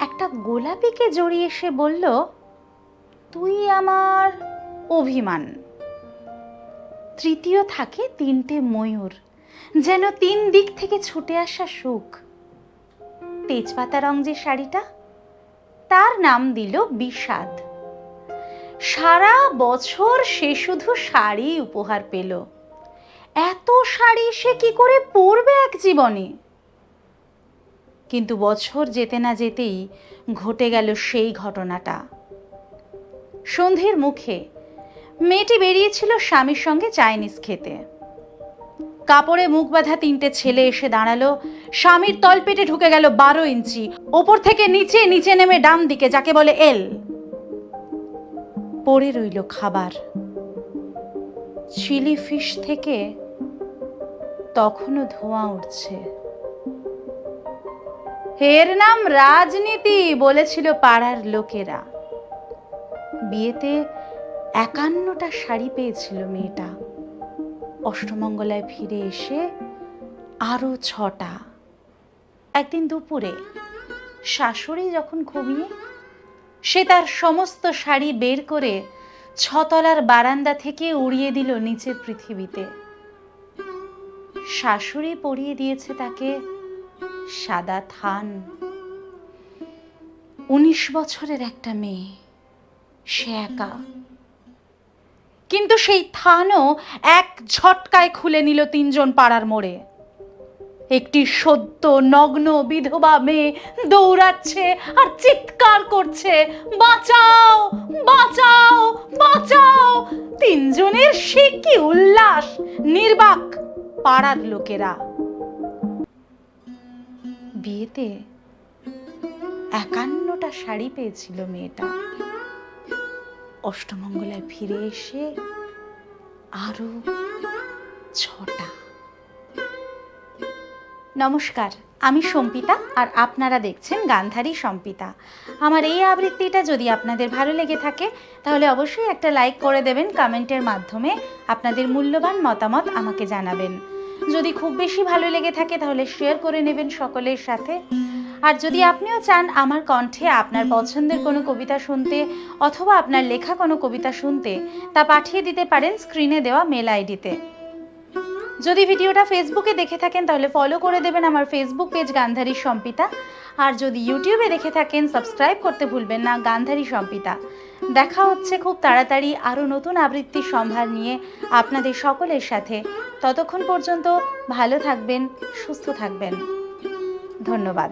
একটা গোলাপিকে জড়িয়ে সে বলল, তুই আমার অভিমান। তৃতীয় থাকে তিনটে ময়ূর, যেন তিন দিক থেকে ছুটে আসা সুখ। তেজপাতা রং যে শাড়িটা, তার নাম দিল বিষাদ। সারা বছর সে শুধু শাড়ি উপহার পেল। এত শাড়ি সে কি করে পরবে এক জীবনে? কিন্তু বছর যেতে না যেতেই ঘটে গেল সেই ঘটনাটা। সন্ধ্যের মুখে মেয়েটি বেরিয়েছিল স্বামীর সঙ্গে চাইনিজ খেতে। কাপড়ে মুখ বাঁধা তিনটে ছেলে এসে দাঁড়াল। স্বামীর তলপেটে ঢুকে গেল বারো ইঞ্চি। ওপর থেকে নিচে নিচে নেমে ডান দিকে, যাকে বলে এল। পড়ে রইল খাবার। চিলি ফিশ থেকে তখনও ধোঁয়া উঠছে। এর নাম রাজনীতি বলেছিল পাড়ার লোকেরা। বিয়েতে একান্নটা শাড়ি পেয়েছিল মেয়েটা। অষ্টমঙ্গলায় ফিরে এসে আরও ছটা। একদিন দুপুরে শাশুড়ি যখন ঘুমিয়ে, সে তার সমস্ত শাড়ি বের করে ছতলার বারান্দা থেকে উড়িয়ে দিল নিচের পৃথিবীতে। শাশুড়ি পরিয়ে দিয়েছে তাকে সাদা থান। উনিশ বছরের একটা মেয়ে, সে একা। কিন্তু সেই থানও এক ঝটকায় খুলে নিল তিনজন পাড়ার মোড়ে। একটি সদ্য নগ্ন বিধবা মেয়ে দৌড়াচ্ছে আর চিৎকার করছে, বাঁচাও বাঁচাও বাঁচাও! তিনজনের সে কি উল্লাস, নির্বাক পাড়ার লোকেরা। বিয়েতে একান্নটা শাড়ি পেয়েছিল মেয়েটা। অষ্টমঙ্গলায় ফিরে এসে আরও ছটা। নমস্কার, আমি সম্পিতা আর আপনারা দেখছেন গান্ধারী সম্পিতা। আমার এই আবৃত্তিটা যদি আপনাদের ভালো লেগে থাকে, তাহলে অবশ্যই একটা লাইক করে দেবেন কমেন্টের মাধ্যমে। আপনাদের মূল্যবান মতামত আমাকে জানাবেন। যদি খুব বেশি ভালো লেগে থাকে তাহলে শেয়ার করে নেবেন সকলের সাথে। আর যদি আপনিও চান আমার কণ্ঠে আপনার পছন্দের কোনো কবিতা শুনতে অথবা আপনার লেখা কোনো কবিতা শুনতে, তা পাঠিয়ে দিতে পারেন স্ক্রিনে দেওয়া মেল আইডিতে যদি ভিডিওটা ফেসবুকে দেখে থাকেন, তাহলে ফলো করে দেবেন আমার ফেসবুক পেজ গান্ধারী সম্পিতা। আর যদি ইউটিউবে দেখে থাকেন সাবস্ক্রাইব করতে ভুলবেন না, গান্ধারী সম্পিতা। দেখা হচ্ছে খুব তাড়াতাড়ি আরও নতুন আবৃত্তির সম্ভার নিয়ে আপনাদের সকলের সাথে। ততক্ষণ পর্যন্ত ভালো থাকবেন, সুস্থ থাকবেন। ধন্যবাদ।